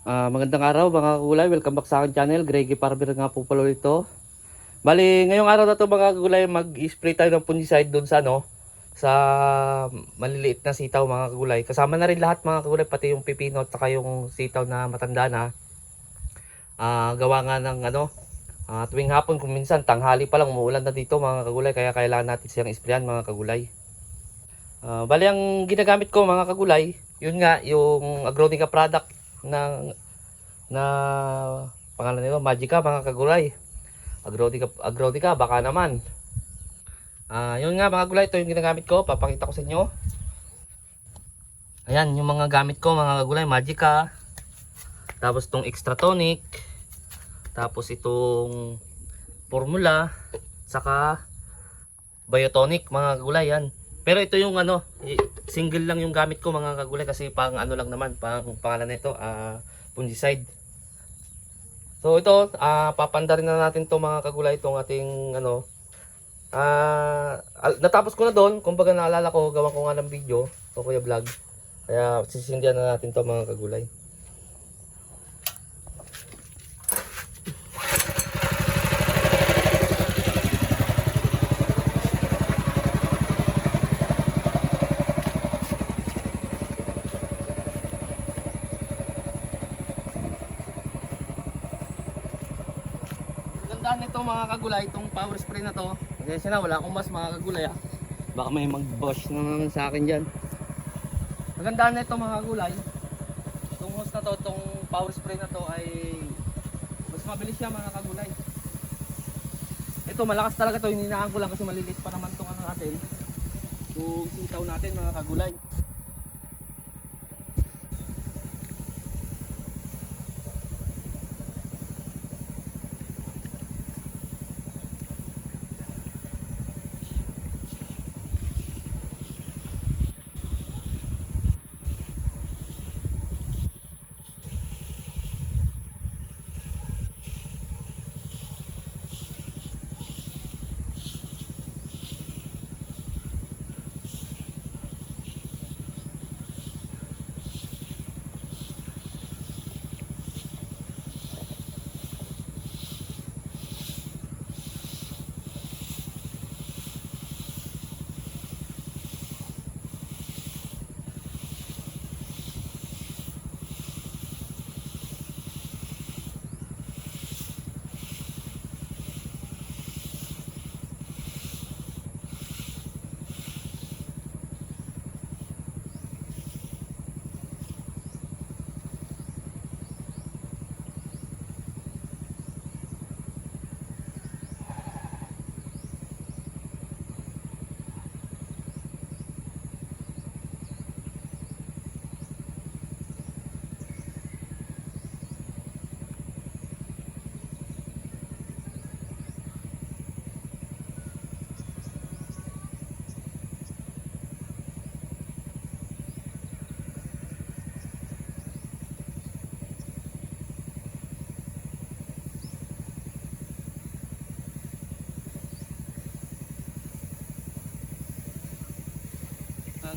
Ah, magandang araw mga kagulay, welcome back sa akin channel, Greggy Farmer nga po pala ito. Bali, ngayong araw na to mga kagulay, mag-spray tayo ng fungicide doon sa ano, sa maliliit na sitaw mga kagulay. Kasama na rin lahat mga kagulay, pati yung pipino at saka yung sitaw na matanda na. Ah, gawa nga ng ano, ah, tuwing hapon kung minsan tanghali pa lang umuulan na dito mga kagulay, kaya kailangan natin siyang sprayan mga kagulay. Ah, bali ang ginagamit ko mga kagulay, yun nga yung Agronica product na na pangalan nito Magica mga kagulay. Agrotica Agrotica baka naman. Ah, yun nga mga kagulay, ito yung ginagamit ko, papakita ko sa inyo. Ayan, yung mga gamit ko mga kagulay, Magica. Tapos itong extra tonic. Tapos itong formula, saka biotonic mga kagulay yan. Pero ito yung ano, single lang yung gamit ko mga kagulay kasi pang ano lang naman, pang pangalan nito, ah fungicide. So ito, ah papanda rin na natin to mga kagulay itong ating ano. Al- natapos ko na doon, kumbaga naalala ko, gawa ko nga ng video, o kuya vlog. Kaya sisindihan na natin to mga kagulay. Gandaan nito mga kagulay, itong power spray na to. Kasi na, wala akong mas mga kagulay ah. Baka may mag-bosh na naman sa akin dyan. Magandaan nito mga kagulay. Itong hose na to, itong power spray na to ay mas mabilis siya mga kagulay. Ito malakas talaga to, hininaan ko lang kasi maliliit pa naman itong ano natin. Itong sitaw natin mga kagulay.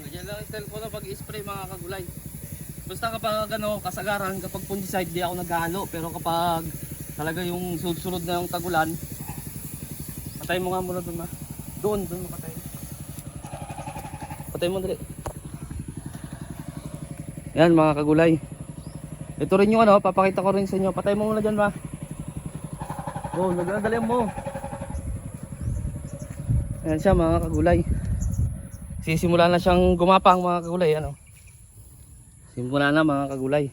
Ganyan lang ang style ko na pag-spray mga kagulay. Basta kapag ano, kasagaran, kapag fungicide, di ako naghahalo. Pero kapag talaga yung sunod-sunod na yung tagulan, patay mo nga muna doon ma. Doon, doon mo patay. Patay mo dali. Yan mga kagulay. Ito rin yung ano, papakita ko rin sa inyo. Patay mo muna dyan ma. Oh, nagdadali mo. Ayan siya mga kagulay sisimula na siyang gumapang mga kagulay ano? Simula na mga kagulay.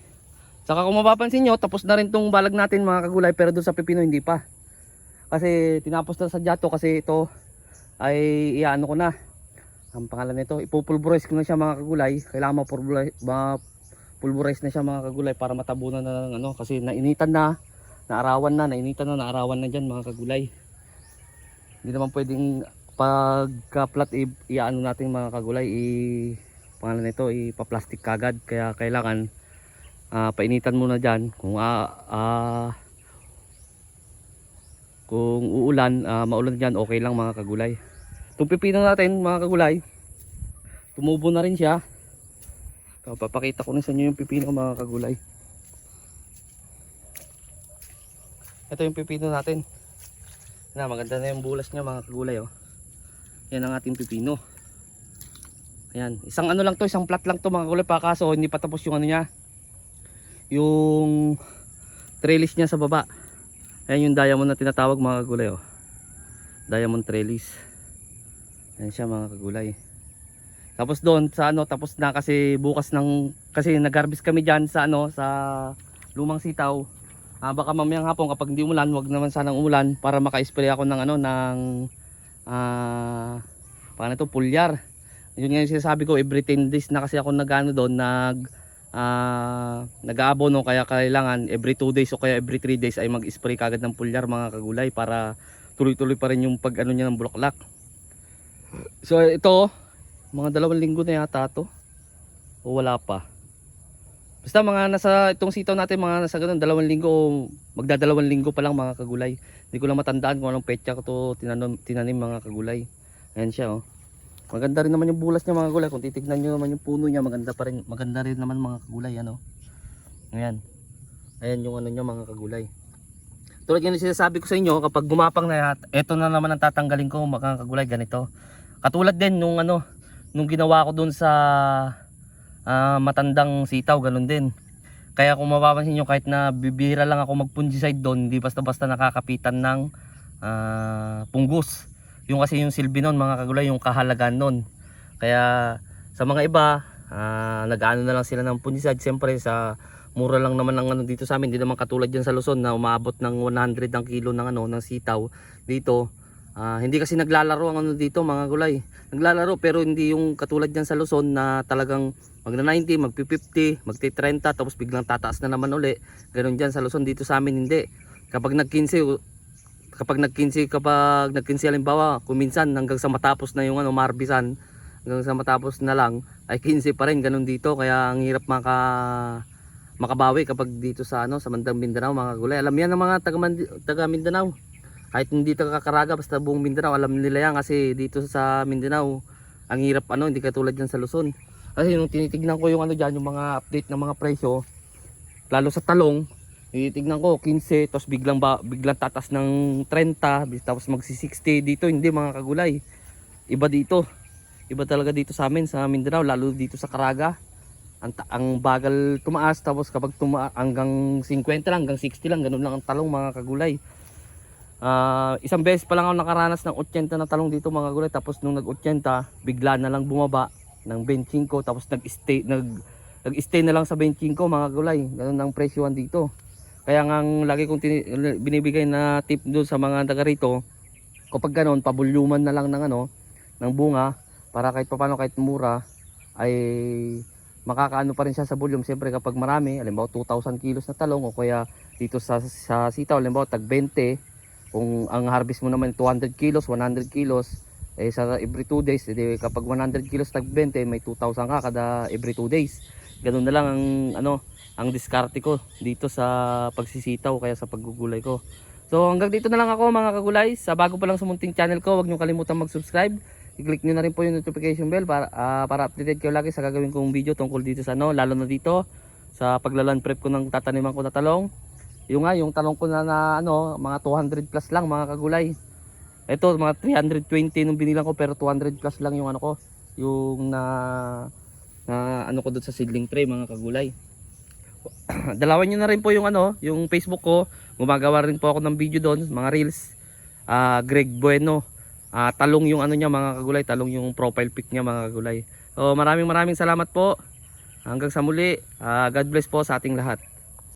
Saka kung mapapansin nyo tapos na rin tong balag natin mga kagulay pero doon sa pipino hindi pa. Kasi tinapos na sa jato kasi ito ay iano ko na. Ang pangalan nito ipupulverize ko na siya mga kagulay. Kailangan mapulverize mapulverize na siya mga kagulay para matabunan na ng ano kasi nainitan na naarawan na nainitan na naarawan na dyan mga kagulay. Hindi naman pwedeng pagka-plat i, iano natin mga kagulay i pangalan nito ipa-plastic kagad. Kaya kailangan ah, painitan muna diyan kung ah, ah, kung uulan ah, maulan diyan okay lang mga kagulay. Itong pipino natin mga kagulay tumubo na rin siya. So, papakita ko na sa inyo yung pipino mga kagulay. Ito yung pipino natin. Na, maganda na yung bulas niya mga kagulay oh. Yan ang ating pipino. Ayan, isang ano lang to, isang plat lang to mga kagulay pa kaso hindi pa tapos yung ano niya. Yung trellis niya sa baba. Ayan yung diamond na tinatawag mga kagulay oh. Diamond trellis. Ayan siya mga kagulay. Tapos doon sa ano, tapos na kasi bukas ng kasi nag-harvest kami diyan sa ano sa lumang sitaw. Ah, baka mamayang hapon kapag hindi umulan, wag naman sanang umulan para maka-spray ako ng ano ng ah paano to pulyar. Yun nga yung sinasabi ko every 10 days na kasi ako nagano doon nag ah nag-aabono kaya kailangan every 2 days o kaya every 3 days ay mag-spray kagad ng pulyar mga kagulay para tuloy-tuloy pa rin yung pag ano niya ng bulaklak. So ito, mga dalawang linggo na yata to. O wala pa. Basta mga nasa itong sitaw natin mga nasa ganun dalawang linggo o magdadalawang linggo pa lang mga kagulay. Hindi ko lang matandaan kung anong petsa ko to tinanim, tinanim mga kagulay. Ayan siya oh. Maganda rin naman yung bulas niya mga kagulay. Kung titignan niyo naman yung puno niya, maganda pa rin, maganda rin naman mga kagulay ano. Ayan. Ayan yung ano niya mga kagulay. Tulad yung sinasabi ko sa inyo, kapag gumapang na eto na naman ang tatanggalin ko mga kagulay ganito. Katulad din nung ano, nung ginawa ko dun sa ah, matandang sitaw, ganun din. Kaya kung mapapansin nyo, kahit na bibira lang ako mag-fungicide doon, hindi basta-basta nakakapitan ng ah, punggus. Yung kasi yung silbi nun, mga kagulay, yung kahalagaan nun. Kaya sa mga iba, ah, nag-ano na lang sila ng fungicide. Siyempre sa mura lang naman ang ano dito sa amin, hindi naman katulad dyan sa Luzon na umaabot ng 100 ang kilo ng ano ng sitaw. Dito, ah, hindi kasi naglalaro ang ano dito mga gulay. Naglalaro pero hindi yung katulad dyan sa Luzon na talagang magna 90, magpi 50, magti 30 tapos biglang tataas na naman uli. Ganun dyan sa Luzon dito sa amin hindi. Kapag nag 15 kapag nag 15 kapag nag 15 halimbawa kuminsan hanggang sa matapos na yung ano marbisan hanggang sa matapos na lang ay 15 pa rin ganun dito kaya ang hirap maka makabawi kapag dito sa ano sa Mandang Mindanao mga gulay. Alam yan ng mga taga, taga Mindanao. Kahit hindi taga Caraga basta buong Mindanao alam nila yan kasi dito sa Mindanao ang hirap ano hindi katulad yan sa Luzon. Kasi nung tinitignan ko yung ano diyan yung mga update ng mga presyo lalo sa talong tinitignan ko 15 tapos biglang ba, biglang tatas ng 30 tapos magsi 60 dito hindi mga kagulay. Iba dito. Iba talaga dito sa amin sa Mindanao lalo dito sa Caraga ang, ang bagal tumaas tapos kapag tuma hanggang 50 lang hanggang 60 lang ganun lang ang talong mga kagulay Ah, isang beses pa lang ako nakaranas ng 80 na talong dito mga kagulay tapos nung nag 80 bigla na lang bumaba ng 25 tapos nag-stay nag nag-stay na lang sa 25 mga kagulay ganun ang presyohan dito. Kaya nga lagi kong binibigay na tip doon sa mga taga rito kapag ganun pabulyuman na lang ng ano ng bunga para kahit paano kahit mura ay makakaano pa rin siya sa volume. Siyempre kapag marami, halimbawa 2,000 kilos na talong o kaya dito sa, sa sitaw, halimbawa tag 20, kung ang harvest mo naman 200 kilos, 100 kilos, eh sa every 2 days, edi kapag 100 kilos tag 20, may 2,000 ka kada every 2 days. Ganun na lang ang ano, ang diskarte ko dito sa pagsisitaw kaya sa paggugulay ko. So hanggang dito na lang ako mga kagulay. Sa bago pa lang sa munting channel ko, huwag niyo kalimutan mag-subscribe. I-click niyo na rin po yung notification bell para ah, para updated kayo lagi sa gagawin kong video tungkol dito sa ano, lalo na dito sa paglalan prep ko ng tataniman ko na talong. Yung nga, yung talong ko na, na ano, mga 200 plus lang mga kagulay. Ito, mga 320 nung binilang ko pero 200 plus lang yung ano ko, yung na na ano ko doon sa seedling tray mga kagulay. Dalawan nyo na rin po yung ano, yung Facebook ko. Gumagawa rin po ako ng video doon, mga reels. Ah, Greg Bueno. Ah, talong yung ano niya mga kagulay, talong yung profile pic niya mga kagulay. So maraming maraming salamat po. Hanggang sa muli. Ah, God bless po sa ating lahat.